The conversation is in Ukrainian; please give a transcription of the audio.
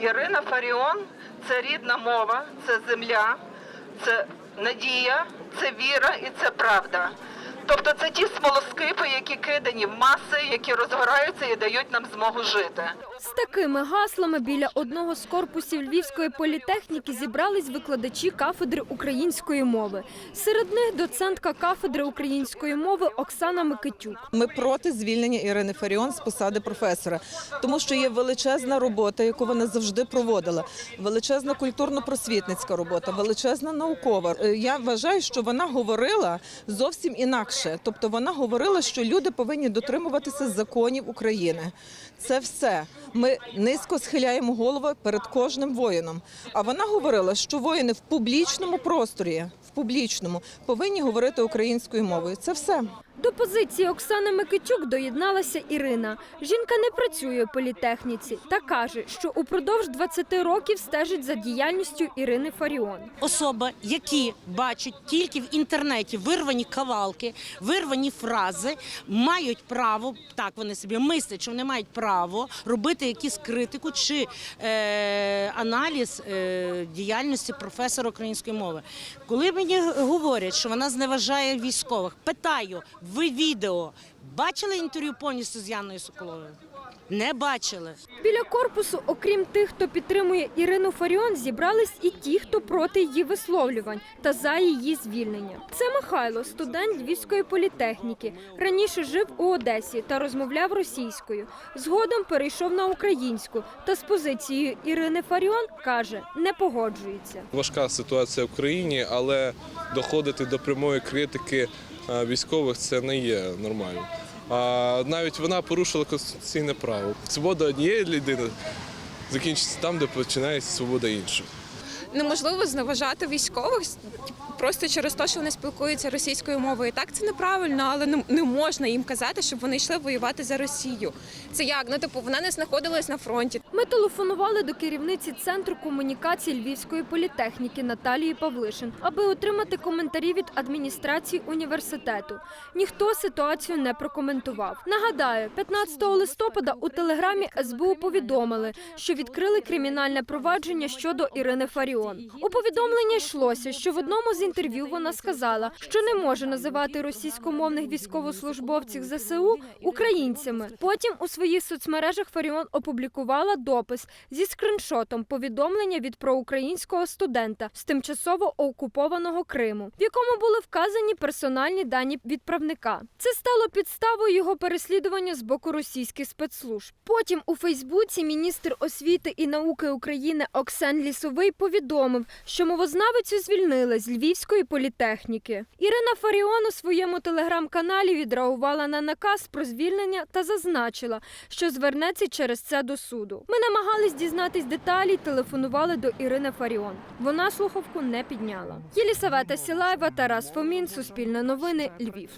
Ірина Фаріон це рідна мова, це земля, це надія, це віра і це правда. Тобто це ті смолоскипи, які кидані в маси, які розгораються і дають нам змогу жити. З такими гаслами біля одного з корпусів Львівської політехніки зібрались викладачі кафедри української мови. Серед них доцентка кафедри української мови Оксана Микитюк. Ми проти звільнення Ірини Фаріон з посади професора, тому що є величезна робота, яку вона завжди проводила. Величезна культурно-просвітницька робота, величезна наукова. Е, Я вважаю, що вона говорила зовсім інакше. Тобто вона говорила, що люди повинні дотримуватися законів України. Це все. Ми низько схиляємо голови перед кожним воїном. А вона говорила, що воїни в публічному просторі, в публічному, повинні говорити українською мовою. Це все. До позиції Оксани Микитюк доєдналася Ірина. Жінка не працює у політехніці та каже, що упродовж 20 років стежить за діяльністю Ірини Фаріон. особи, які бачать тільки в інтернеті вирвані кавалки, вирвані фрази, мають право, так вони собі мислять, що вони мають право робити якусь критику чи е, аналіз е, діяльності професора української мови. Коли мені говорять, що вона зневажає військових, питаю, ви відео бачили інтерв'ю повністю з Яною Соколовою? Не бачили. Біля корпусу, окрім тих, хто підтримує Ірину Фаріон, зібрались і ті, хто проти її висловлювань та за її звільнення. Це Михайло, студент Львівської політехніки. Раніше жив у Одесі та розмовляв російською. Згодом перейшов на українську та з позицією Ірини Фаріон каже, не погоджується. Важка ситуація в країні, але доходити до прямої критики військових це не є нормально. А навіть вона порушила конституційне право. Свобода однієї людини закінчиться там, де починається свобода інших. Неможливо зневажати військових просто через те, що вони спілкуються російською мовою. Так це неправильно, але не, можна їм казати, щоб вони йшли воювати за Росію. Це як? Ну типу, вона не знаходилась на фронті. Ми телефонували до керівниці центру комунікації Львівської політехніки Наталії Павлишин, аби отримати коментарі від адміністрації університету. Ніхто ситуацію не прокоментував. Нагадаю, 15 листопада у телеграмі СБУ повідомили, що відкрили кримінальне провадження щодо Ірини Фаріон. У повідомленні йшлося, що в одному з інтерв'ю вона сказала, що не може називати російськомовних військовослужбовців ЗСУ українцями. Потім у своїх соцмережах Фаріон опублікувала допис зі скриншотом повідомлення від проукраїнського студента з тимчасово окупованого Криму, в якому були вказані персональні дані відправника. Це стало підставою його переслідування з боку російських спецслужб. Потім у Фейсбуці міністр освіти і науки України Оксен Лісовий повідомив, що мовознавицю звільнили з Львівської політехніки. Ірина Фаріон у своєму телеграм-каналі відреагувала на наказ про звільнення та зазначила, що звернеться через це до суду. Ми намагались дізнатись деталі, телефонували до Ірини Фаріон. Вона слухавку не підняла. Єлісавета Сілаєва, Тарас Фомін, Суспільне новини, Львів.